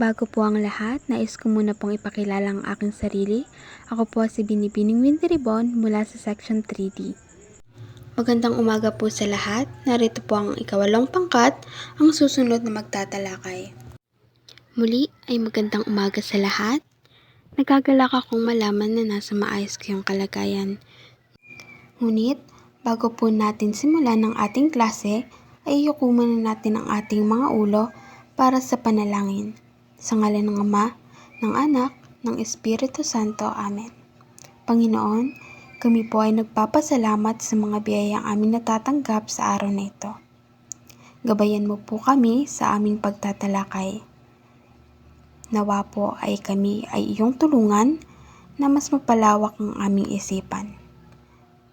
Bago po ang lahat, nais ko muna pong ipakilala ang aking sarili. Ako po si Binibining Winteribon mula sa Section 3D. Magandang umaga po sa lahat. Narito po ang ikawalong pangkat, ang susunod na magtatalakay. Muli ay magandang umaga sa lahat. Nagagalak akong malaman na nasa maayos kayong kalagayan. Ngunit, bago po natin simulan ng ating klase, ay iyuko muna natin ang ating mga ulo para sa panalangin. Sa ngalan ng Ama, ng Anak, ng Espiritu Santo. Amen. Panginoon, kami po ay nagpapasalamat sa mga biyayang aming natatanggap sa araw na ito. Gabayan mo po kami sa aming pagtatalakay. Nawa po ay kami ay iyong tulungan na mas mapalawak ang aming isipan.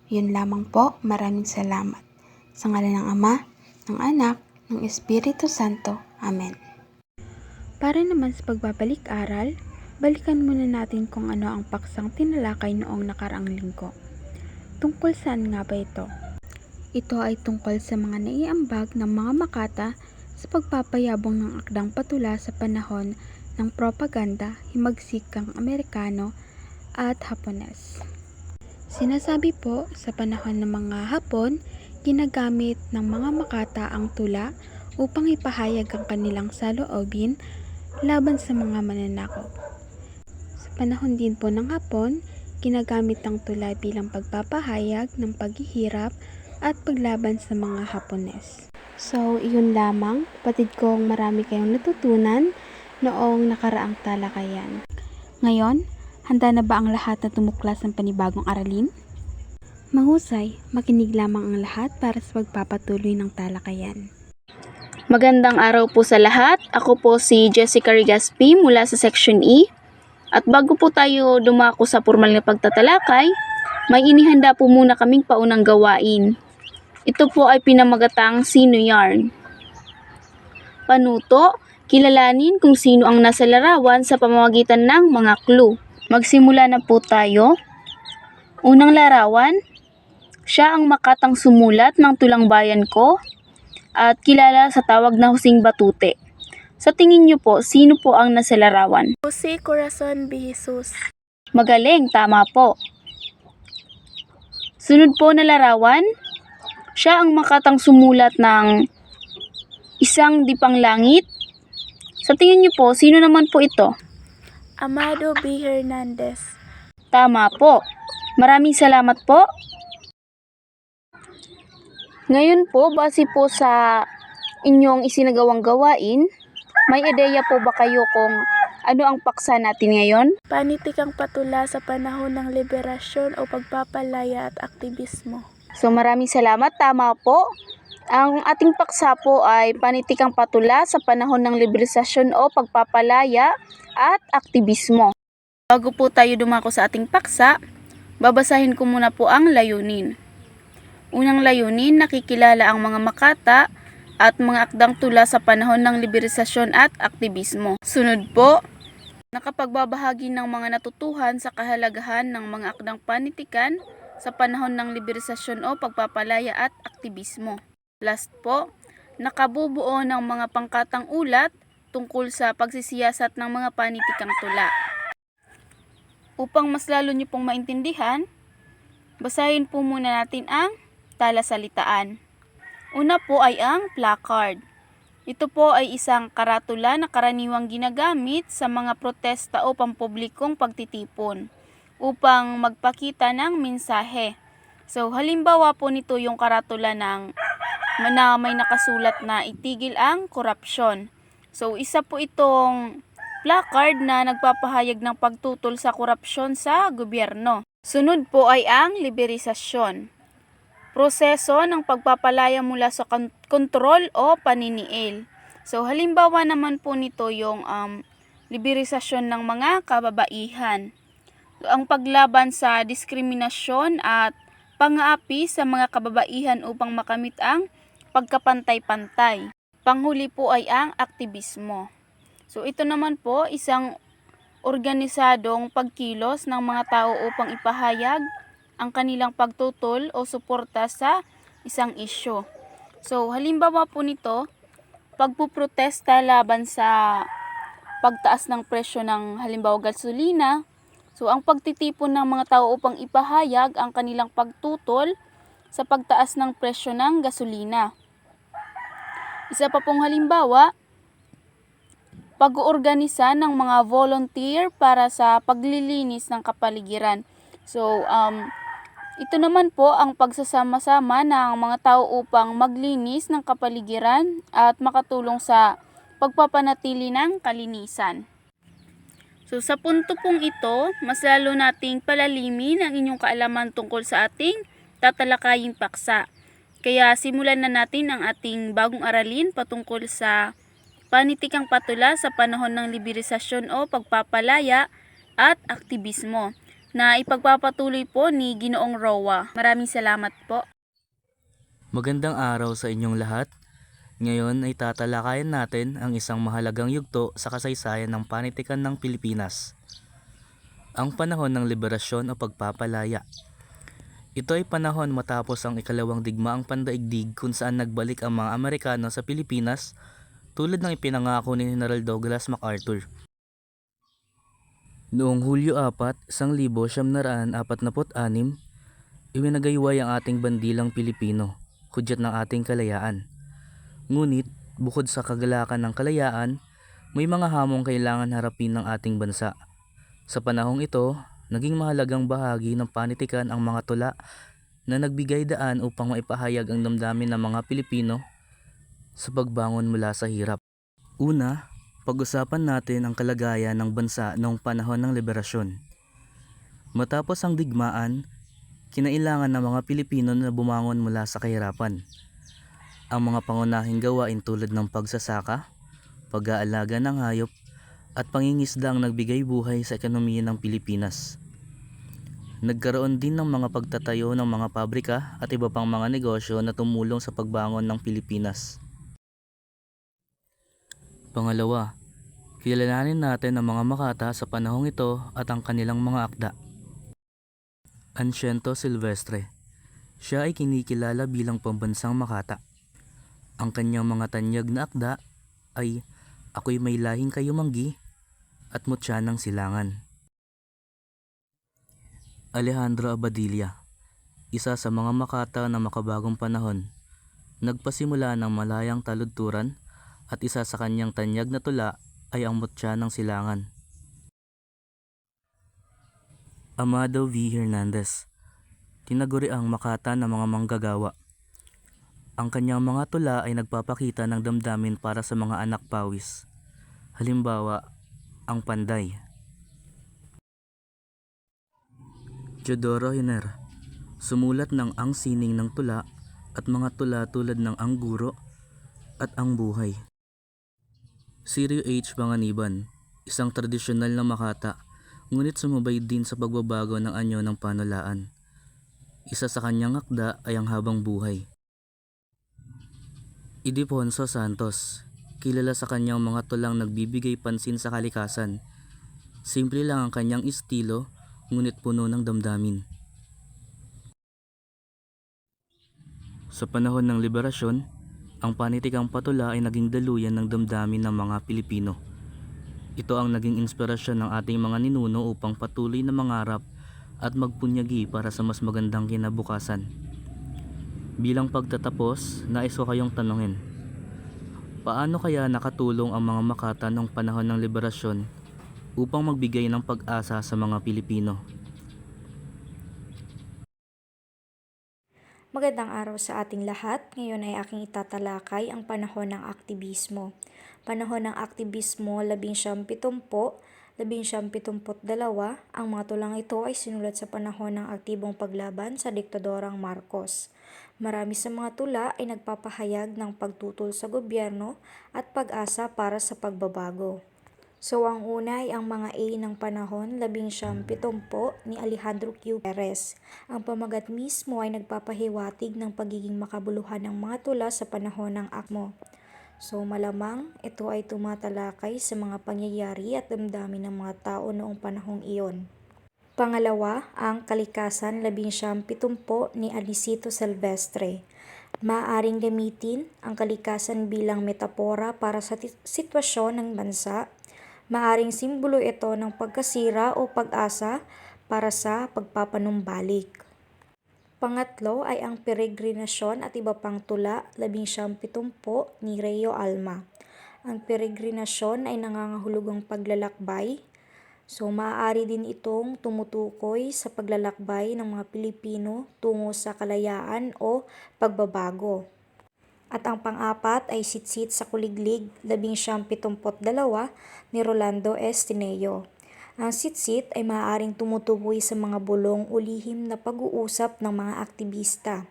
Yun lamang po, maraming salamat. Sa ngalan ng Ama, ng Anak, ng Espiritu Santo. Amen. Para naman sa pagbabalik-aral, balikan muna natin kung ano ang paksang tinalakay noong nakaraang linggo. Tungkol saan nga ba ito? Ito ay tungkol sa mga naiambag ng mga makata sa pagpapayabong ng akdang patula sa panahon ng propaganda, himagsikang Amerikano at Hapones. Sinasabi po sa panahon ng mga Hapon, ginagamit ng mga makata ang tula upang ipahayag ang kanilang saloobin laban sa mga mananakop. Sa panahon din po ng Hapon, ginagamit ang tula bilang pagpapahayag ng paghihirap at paglaban sa mga Hapones. So, iyon lamang. Patid kong marami kayong natutunan noong nakaraang talakayan. Ngayon, handa na ba ang lahat na tumuklas ng panibagong aralin? Mahusay, makinig lamang ang lahat para sa pagpapatuloy ng talakayan. Magandang araw po sa lahat. Ako po si Jessica Rigaspi mula sa Section E. At bago po tayo dumako sa formal na pagtatalakay, may inihanda po muna kaming paunang gawain. Ito po ay pinamagatang Sino Yarn. Panuto, kilalanin kung sino ang nasa larawan sa pamamagitan ng mga clue. Magsimula na po tayo. Unang larawan, siya ang makatang sumulat ng tulang bayan ko at kilala sa tawag na Husing Batute. Sa tingin niyo po, sino po ang nasa larawan? Jose Corazon B. Jesus. Magaling, tama po. Sunod po na larawan, siya ang makatang sumulat ng isang dipang langit. Sa tingin niyo po, sino naman po ito? Amado B. Hernandez. Tama po. Maraming salamat po. Ngayon po, base po sa inyong isinagawang gawain, may ideya po ba kayo kung ano ang paksa natin ngayon? Panitikang patula sa panahon ng liberasyon o pagpapalaya at aktivismo. So maraming salamat, tama po. Ang ating paksa po ay panitikang patula sa panahon ng liberasyon o pagpapalaya at aktivismo. Bago po tayo dumako sa ating paksa, babasahin ko muna po ang layunin. Unang layunin, nakikilala ang mga makata at mga akdang tula sa panahon ng liberasyon at aktivismo. Sunod po, nakapagbabahagi ng mga natutuhan sa kahalagahan ng mga akdang panitikan sa panahon ng liberasyon o pagpapalaya at aktivismo. Last po, nakabubuo ng mga pangkatang ulat tungkol sa pagsisiyasat ng mga panitikang tula. Upang mas lalo niyo pong maintindihan, basahin po muna natin ang talasalitaan. Una po ay ang placard. Ito po ay isang karatula na karaniwang ginagamit sa mga protesta o pampublikong pagtitipon upang magpakita ng mensahe. So halimbawa po nito yung karatula ng na may nakasulat na itigil ang korupsyon. So isa po itong placard na nagpapahayag ng pagtutol sa korupsyon sa gobyerno. Sunod po ay ang liberisasyon. Proseso ng pagpapalaya mula sa kon- kontrol o paniniil. So halimbawa naman po nito yung um, liberisasyon ng mga kababaihan. Ang paglaban sa diskriminasyon at pang-aapi sa mga kababaihan upang makamit ang pagkapantay-pantay. Panghuli po ay ang aktivismo. So ito naman po isang organisadong pagkilos ng mga tao upang ipahayag ang kanilang pagtutol o suporta sa isang isyo. So halimbawa po nito, pagpuprotesta laban sa pagtaas ng presyo ng halimbawa gasolina. So ang pagtitipon ng mga tao upang ipahayag ang kanilang pagtutol sa pagtaas ng presyo ng gasolina. Isa pa pong halimbawa, pag-oorganisa ng mga volunteer para sa paglilinis ng kapaligiran. So, um, ito naman po ang pagsasama-sama ng mga tao upang maglinis ng kapaligiran at makatulong sa pagpapanatili ng kalinisan. So sa punto pong ito, mas lalo nating palalimin ang inyong kaalaman tungkol sa ating tatalakaying paksa. Kaya simulan na natin ang ating bagong aralin patungkol sa panitikang patula sa panahon ng liberisasyon o pagpapalaya at aktivismo na ipagpapatuloy po ni Ginoong Roa. Maraming salamat po. Magandang araw sa inyong lahat. Ngayon ay tatalakayan natin ang isang mahalagang yugto sa kasaysayan ng panitikan ng Pilipinas. Ang panahon ng liberasyon o pagpapalaya. Ito ay panahon matapos ang ikalawang digmaang pandaigdig kung saan nagbalik ang mga Amerikano sa Pilipinas tulad ng ipinangako ni General Douglas MacArthur. Noong Hulyo 4, 1946, iwinagayway ang ating bandilang Pilipino, hudyat ng ating kalayaan. Ngunit, bukod sa kagalakan ng kalayaan, may mga hamong kailangan harapin ng ating bansa. Sa panahong ito, naging mahalagang bahagi ng panitikan ang mga tula na nagbigay daan upang maipahayag ang damdamin ng mga Pilipino sa pagbangon mula sa hirap. Una, pag-usapan natin ang kalagayan ng bansa noong panahon ng liberasyon. Matapos ang digmaan, kinailangan ng mga Pilipino na bumangon mula sa kahirapan. Ang mga pangunahing gawain tulad ng pagsasaka, pag-aalaga ng hayop, at pangingisda ang nagbigay buhay sa ekonomiya ng Pilipinas. Nagkaroon din ng mga pagtatayo ng mga pabrika at iba pang mga negosyo na tumulong sa pagbangon ng Pilipinas. Pangalawa, kilalanin natin ang mga Makata sa panahong ito at ang kanilang mga akda. Anciento Silvestre Siya ay kinikilala bilang pambansang Makata. Ang kanyang mga tanyag na akda ay Ako'y may lahing kayumanggi at mutya ng silangan. Alejandro Abadilla Isa sa mga Makata na makabagong panahon, nagpasimula ng malayang taludturan at isa sa kanyang tanyag na tula ay ang mutya ng silangan. Amado V. Hernandez Tinaguri ang Makata ng mga manggagawa. Ang kanyang mga tula ay nagpapakita ng damdamin para sa mga anak pawis. Halimbawa, ang panday. Teodoro Hiner Sumulat ng Ang Sining ng Tula at mga tula tulad ng Ang Guro at Ang Buhay. Sirio H. Panganiban, isang tradisyonal na Makata, ngunit sumabay din sa pagbabago ng anyo ng panulaan. Isa sa kanyang akda ay ang habang buhay. Idiponso Santos, kilala sa kanyang mga tulang nagbibigay pansin sa kalikasan. Simple lang ang kanyang estilo, ngunit puno ng damdamin. Sa panahon ng liberasyon, ang panitikang patula ay naging daluyan ng damdamin ng mga Pilipino. Ito ang naging inspirasyon ng ating mga ninuno upang patuloy na mangarap at magpunyagi para sa mas magandang kinabukasan. Bilang pagtatapos, nais ko kayong tanungin. Paano kaya nakatulong ang mga Makata noong panahon ng liberasyon upang magbigay ng pag-asa sa mga Pilipino? Magandang araw sa ating lahat. Ngayon ay aking itatalakay ang panahon ng aktivismo. Panahon ng aktivismo, labing siyam pitumpo, labing siyam pitumput dalawa. Ang mga tulang ito ay sinulat sa panahon ng aktibong paglaban sa diktadorang Marcos. Marami sa mga tula ay nagpapahayag ng pagtutol sa gobyerno at pag-asa para sa pagbabago. So ang una ay ang mga A ng panahon, labing siyam pitumpo ni Alejandro Q. Perez. Ang pamagat mismo ay nagpapahiwatig ng pagiging makabuluhan ng mga tula sa panahon ng akmo. So malamang ito ay tumatalakay sa mga pangyayari at damdamin ng mga tao noong panahong iyon. Pangalawa, ang Kalikasan labing siyam pitumpo ni Alicito Silvestre. Maaring gamitin ang kalikasan bilang metapora para sa sitwasyon ng bansa, Maaring simbolo ito ng pagkasira o pag-asa para sa pagpapanumbalik. Pangatlo ay ang peregrinasyon at iba pang tula, labing siyam pitumpo ni Reo Alma. Ang peregrinasyon ay nangangahulugang paglalakbay. So, maaari din itong tumutukoy sa paglalakbay ng mga Pilipino tungo sa kalayaan o pagbabago. At ang pang-apat ay Sitsit sa Kuliglig, labing siyam pitumpot dalawa ni Rolando Estineo. Ang sitsit ay maaaring tumutukoy sa mga bulong o lihim na pag-uusap ng mga aktivista.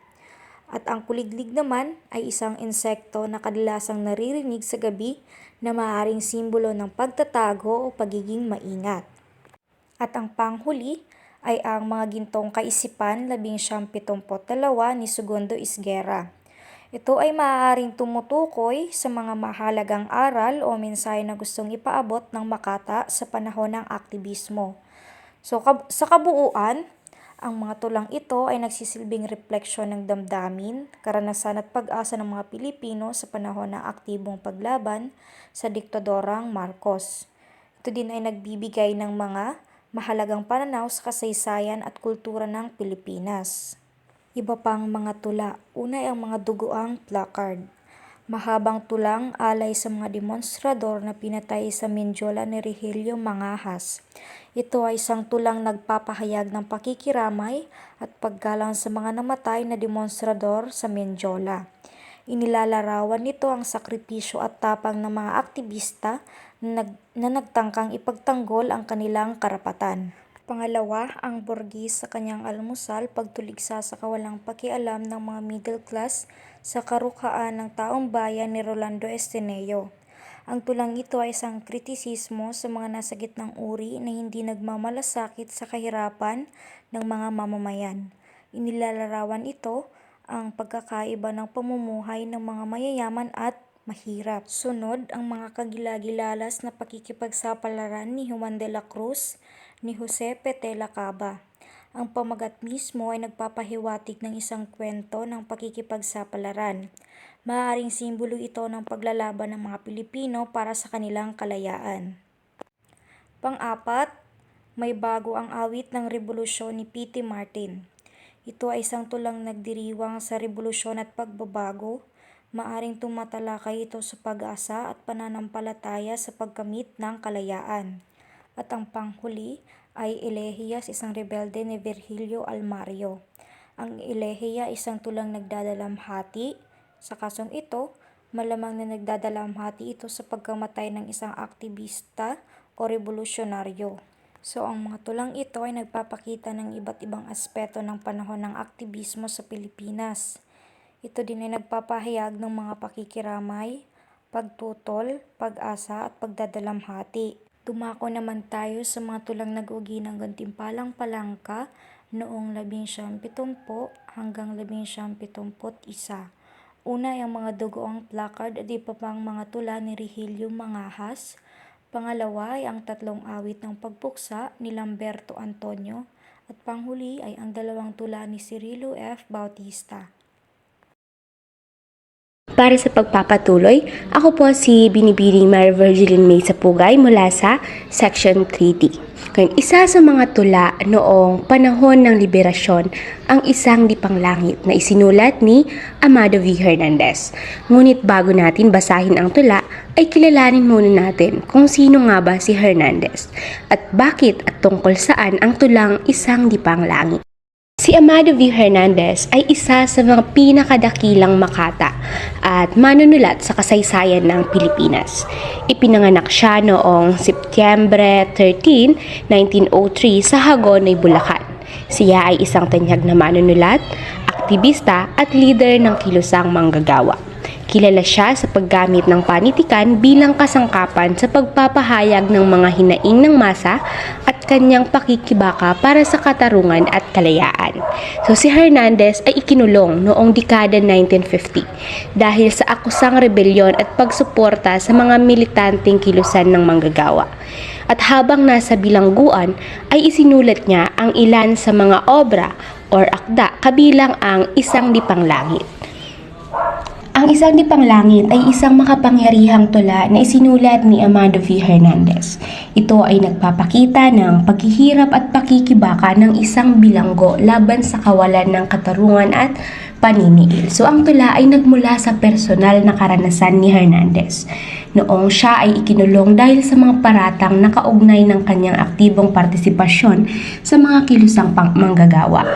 At ang kuliglig naman ay isang insekto na kadalasang naririnig sa gabi na maaaring simbolo ng pagtatago o pagiging maingat. At ang panghuli ay ang mga gintong kaisipan labing siyam pitumpot dalawa ni Segundo Isguera. Ito ay maaaring tumutukoy sa mga mahalagang aral o mensahe na gustong ipaabot ng Makata sa panahon ng aktivismo. So kab- sa kabuuan, ang mga tulang ito ay nagsisilbing refleksyon ng damdamin, karanasan at pag-asa ng mga Pilipino sa panahon ng aktibong paglaban sa diktadorang Marcos. Ito din ay nagbibigay ng mga mahalagang pananaw sa kasaysayan at kultura ng Pilipinas. Iba pang mga tula. Una ang mga dugoang placard. Mahabang tulang alay sa mga demonstrador na pinatay sa Mindiola ni Regilio Mangahas. Ito ay isang tulang nagpapahayag ng pakikiramay at paggalang sa mga namatay na demonstrador sa Mindiola. Inilalarawan nito ang sakripisyo at tapang ng mga aktivista na, nag, na nagtangkang ipagtanggol ang kanilang karapatan. Pangalawa, ang Borgis sa kanyang almusal pagtuligsa sa kawalang pakialam ng mga middle class sa karukhaan ng taong bayan ni Rolando Estineo. Ang tulang ito ay isang kritisismo sa mga nasa gitnang uri na hindi nagmamalasakit sa kahirapan ng mga mamamayan. Inilalarawan ito ang pagkakaiba ng pamumuhay ng mga mayayaman at mahirap. Sunod, ang mga kagilagilalas na pakikipagsapalaran ni Juan de la Cruz ni Jose Petela Caba. Ang pamagat mismo ay nagpapahiwatig ng isang kwento ng pakikipagsapalaran. Maaaring simbolo ito ng paglalaban ng mga Pilipino para sa kanilang kalayaan. Pang-apat, may bago ang awit ng revolusyon ni P.T. Martin. Ito ay isang tulang nagdiriwang sa revolusyon at pagbabago. Maaring tumatalakay ito sa pag-asa at pananampalataya sa pagkamit ng kalayaan. At ang panghuli ay Elehiyas, isang rebelde ni Virgilio Almario. Ang Elehiya isang tulang nagdadalamhati. Sa kasong ito, malamang na nagdadalamhati ito sa pagkamatay ng isang aktivista o revolusyonaryo. So ang mga tulang ito ay nagpapakita ng iba't ibang aspeto ng panahon ng aktivismo sa Pilipinas. Ito din ay nagpapahayag ng mga pakikiramay, pagtutol, pag-asa at pagdadalamhati. Dumako naman tayo sa mga tulang nag-ugi ng gantimpalang palangka noong 1970 hanggang 1971. Una ay ang mga dugoang placard at iba pang mga tula ni Regilio Mangahas. Pangalawa ay ang tatlong awit ng pagpuksa ni Lamberto Antonio. At panghuli ay ang dalawang tula ni Cirilo F. Bautista. Para sa pagpapatuloy, ako po si Binibining Mary Virgilin May Sapugay mula sa Section 3D. Ngayon, isa sa mga tula noong panahon ng liberasyon ang isang dipang langit na isinulat ni Amado V. Hernandez. Ngunit bago natin basahin ang tula, ay kilalanin muna natin kung sino nga ba si Hernandez at bakit at tungkol saan ang tulang isang dipang langit. Si Amado V. Hernandez ay isa sa mga pinakadakilang makata at manunulat sa kasaysayan ng Pilipinas. Ipinanganak siya noong Setyembre 13, 1903 sa Hagonoy, Bulacan. Siya ay isang tanyag na manunulat, aktivista at leader ng kilusang manggagawa. Kilala siya sa paggamit ng panitikan bilang kasangkapan sa pagpapahayag ng mga hinaing ng masa at kanyang pakikibaka para sa katarungan at kalayaan. So si Hernandez ay ikinulong noong dekada 1950 dahil sa akusang rebelyon at pagsuporta sa mga militanteng kilusan ng manggagawa. At habang nasa bilangguan ay isinulat niya ang ilan sa mga obra or akda kabilang ang Isang Dipang Langit. Ang isang dipanglangit ay isang makapangyarihang tula na isinulat ni Amado V. Hernandez. Ito ay nagpapakita ng paghihirap at pakikibaka ng isang bilanggo laban sa kawalan ng katarungan at paniniil. So ang tula ay nagmula sa personal na karanasan ni Hernandez. Noong siya ay ikinulong dahil sa mga paratang na kaugnay ng kanyang aktibong partisipasyon sa mga kilusang manggagawa.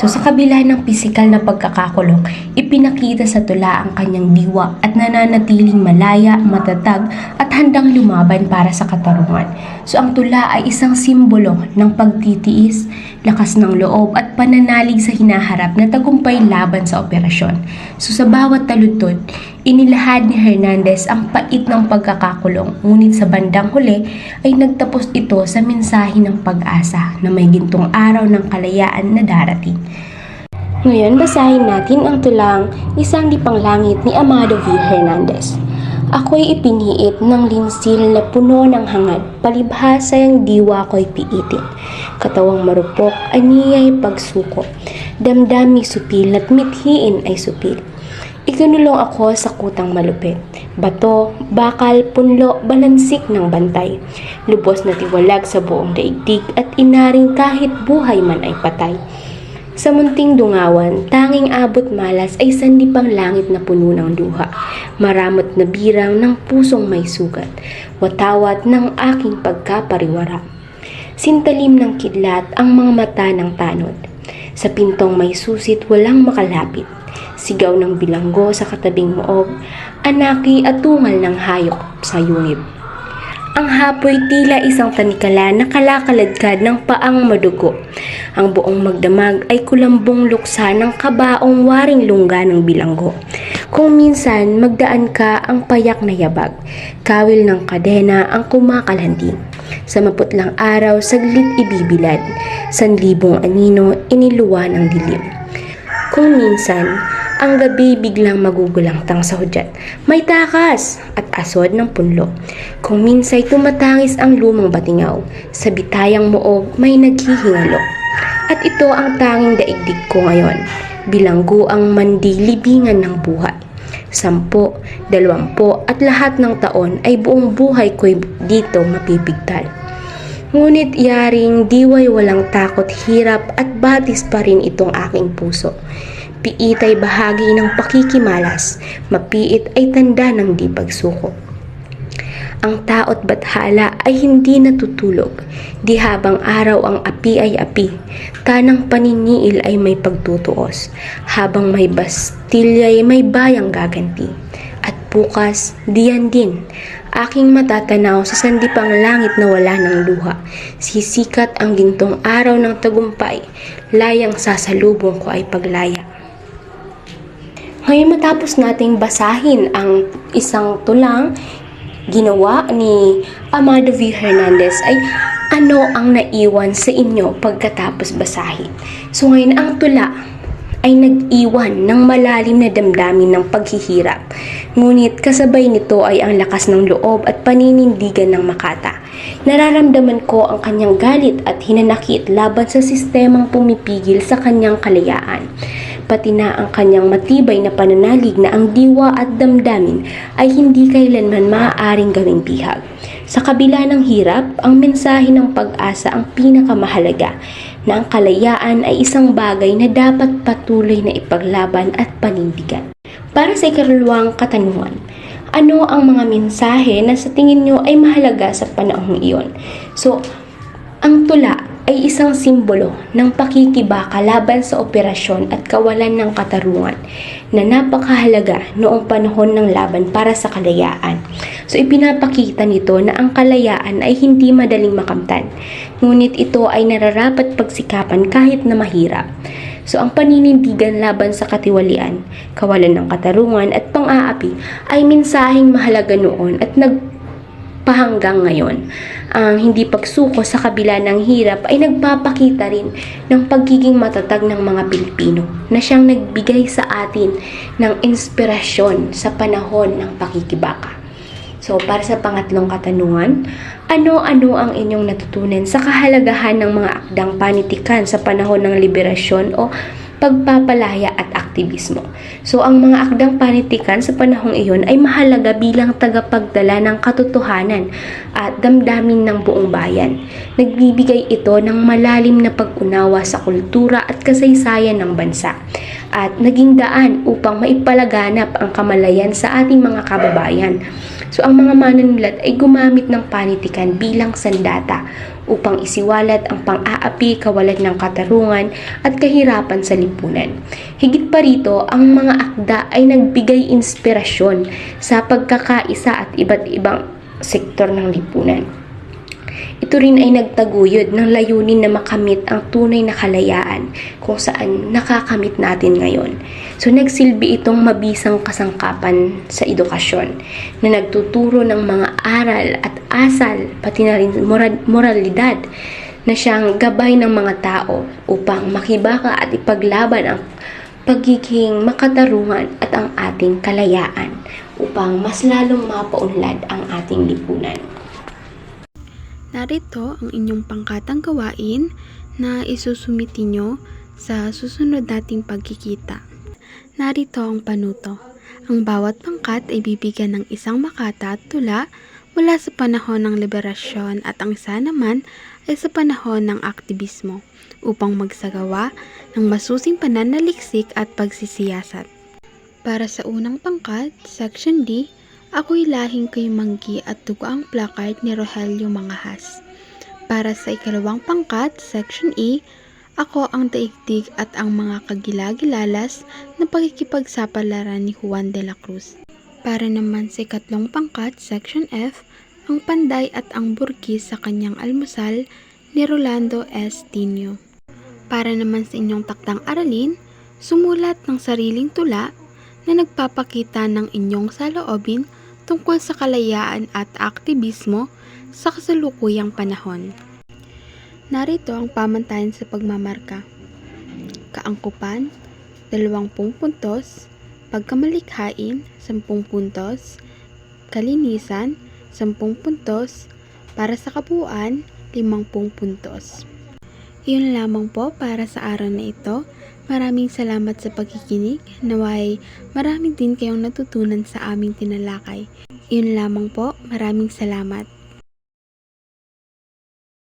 So sa kabila ng pisikal na pagkakakulong, ipinakita sa tula ang kanyang diwa at nananatiling malaya, matatag at handang lumaban para sa katarungan. So ang tula ay isang simbolo ng pagtitiis, lakas ng loob at pananalig sa hinaharap na tagumpay laban sa operasyon. So sa bawat taludtod, inilahad ni Hernandez ang pait ng pagkakakulong, ngunit sa bandang huli ay nagtapos ito sa mensahe ng pag-asa na may gintong araw ng kalayaan na darating. Ngayon, basahin natin ang tulang Isang Dipanglangit ni Amado V. Hernandez. Ako'y ipiniit ng linsil na puno ng hangad, palibhasa ang diwa ko'y piitin. Katawang marupok, aniyay pagsuko, damdami supil at mithiin ay supil. Ikinulong ako sa kutang malupit. Bato, bakal, punlo, balansik ng bantay. Lubos na tiwalag sa buong daigdig at inaring kahit buhay man ay patay. Sa munting dungawan, tanging abot malas ay sandipang langit na puno ng luha. Maramot na birang ng pusong may sugat. Watawat ng aking pagkapariwara. Sintalim ng kidlat ang mga mata ng tanod. Sa pintong may susit walang makalapit. Sigaw ng bilanggo sa katabing moob, anaki at tungal ng hayok sa yungib. Ang hapoy tila isang tanikala na kalakaladkad ng paang madugo. Ang buong magdamag ay kulambong luksa ng kabaong waring lungga ng bilanggo. Kung minsan magdaan ka ang payak na yabag, kawil ng kadena ang kumakalanding. Sa maputlang araw, saglit ibibilad. Sanlibong anino, iniluwa ng dilim. Kung minsan, ang gabi biglang magugulangtang sa hudyat. May takas at asod ng punlo. Kung minsay tumatangis ang lumang batingaw, sa bitayang moog may naghihingalo. At ito ang tanging daigdig ko ngayon, bilanggo ang mandilibingan ng buhay. Sampo, dalawampo at lahat ng taon ay buong buhay ko'y dito mapipigtal. Ngunit yaring diway walang takot, hirap at batis pa rin itong aking puso. Piit ay bahagi ng pakikimalas, mapiit ay tanda ng di pagsuko. Ang taot bathala ay hindi natutulog, di habang araw ang api ay api, tanang paniniil ay may pagtutuos, habang may bastilya ay may bayang gaganti. At bukas, diyan din, aking matatanaw sa sandipang langit na wala ng luha. Sisikat ang gintong araw ng tagumpay, layang sasalubong ko ay paglaya. Ngayon matapos nating basahin ang isang tulang ginawa ni Amado V. Hernandez ay ano ang naiwan sa inyo pagkatapos basahin. So ngayon ang tula ay nag-iwan ng malalim na damdamin ng paghihirap. Ngunit kasabay nito ay ang lakas ng loob at paninindigan ng Makata. Nararamdaman ko ang kanyang galit at hinanakit laban sa sistemang pumipigil sa kanyang kalayaan pati na ang kanyang matibay na pananalig na ang diwa at damdamin ay hindi kailanman maaaring gawing bihag. Sa kabila ng hirap, ang mensahe ng pag-asa ang pinakamahalaga na ang kalayaan ay isang bagay na dapat patuloy na ipaglaban at panindigan. Para sa ikaruluwang katanungan, ano ang mga mensahe na sa tingin nyo ay mahalaga sa panahong iyon? So, ang tula ay isang simbolo ng pakikibaka laban sa operasyon at kawalan ng katarungan na napakahalaga noong panahon ng laban para sa kalayaan. So ipinapakita nito na ang kalayaan ay hindi madaling makamtan, ngunit ito ay nararapat pagsikapan kahit na mahirap. So ang paninindigan laban sa katiwalian, kawalan ng katarungan at pang-aapi ay mensaheng mahalaga noon at nagpahanggang ngayon ang hindi pagsuko sa kabila ng hirap ay nagpapakita rin ng pagiging matatag ng mga Pilipino na siyang nagbigay sa atin ng inspirasyon sa panahon ng pakikibaka. So, para sa pangatlong katanungan, ano-ano ang inyong natutunan sa kahalagahan ng mga akdang panitikan sa panahon ng liberasyon o pagpapalaya at aktivismo. So ang mga akdang panitikan sa panahong iyon ay mahalaga bilang tagapagdala ng katotohanan at damdamin ng buong bayan. Nagbibigay ito ng malalim na pag-unawa sa kultura at kasaysayan ng bansa at naging daan upang maipalaganap ang kamalayan sa ating mga kababayan. So ang mga manunulat ay gumamit ng panitikan bilang sandata upang isiwalat ang pang-aapi, kawalan ng katarungan at kahirapan sa lipunan. Higit pa rito, ang mga akda ay nagbigay inspirasyon sa pagkakaisa at iba't ibang sektor ng lipunan. Ito rin ay nagtaguyod ng layunin na makamit ang tunay na kalayaan kung saan nakakamit natin ngayon. So nagsilbi itong mabisang kasangkapan sa edukasyon na nagtuturo ng mga aral at asal pati na rin moral- moralidad na siyang gabay ng mga tao upang makibaka at ipaglaban ang pagiging makatarungan at ang ating kalayaan upang mas lalong mapaunlad ang ating lipunan. Narito ang inyong pangkatang gawain na isusumiti nyo sa susunod nating pagkikita. Narito ang panuto. Ang bawat pangkat ay bibigyan ng isang makata at tula mula sa panahon ng liberasyon at ang isa naman ay sa panahon ng aktivismo upang magsagawa ng masusing pananaliksik at pagsisiyasat. Para sa unang pangkat, Section D, Ako'y lahing kay Manggi at dugo placard ni Rogelio Mangahas. Para sa ikalawang pangkat, Section E, ako ang daigdig at ang mga kagilagilalas na pakikipagsapalaran ni Juan de la Cruz. Para naman sa ikatlong pangkat, Section F, ang panday at ang burgis sa kanyang almusal ni Rolando S. Tino. Para naman sa inyong taktang aralin, sumulat ng sariling tula na nagpapakita ng inyong saloobin tungkol sa kalayaan at aktivismo sa kasalukuyang panahon. Narito ang pamantayan sa pagmamarka. Kaangkupan, 20 puntos, pagkamalikhain, 10 puntos, kalinisan, 10 puntos, para sa kabuuan, 50 puntos. Iyon lamang po para sa araw na ito. Maraming salamat sa pagkikinig. Naway marami din kayong natutunan sa aming tinalakay. Iyon lamang po. Maraming salamat.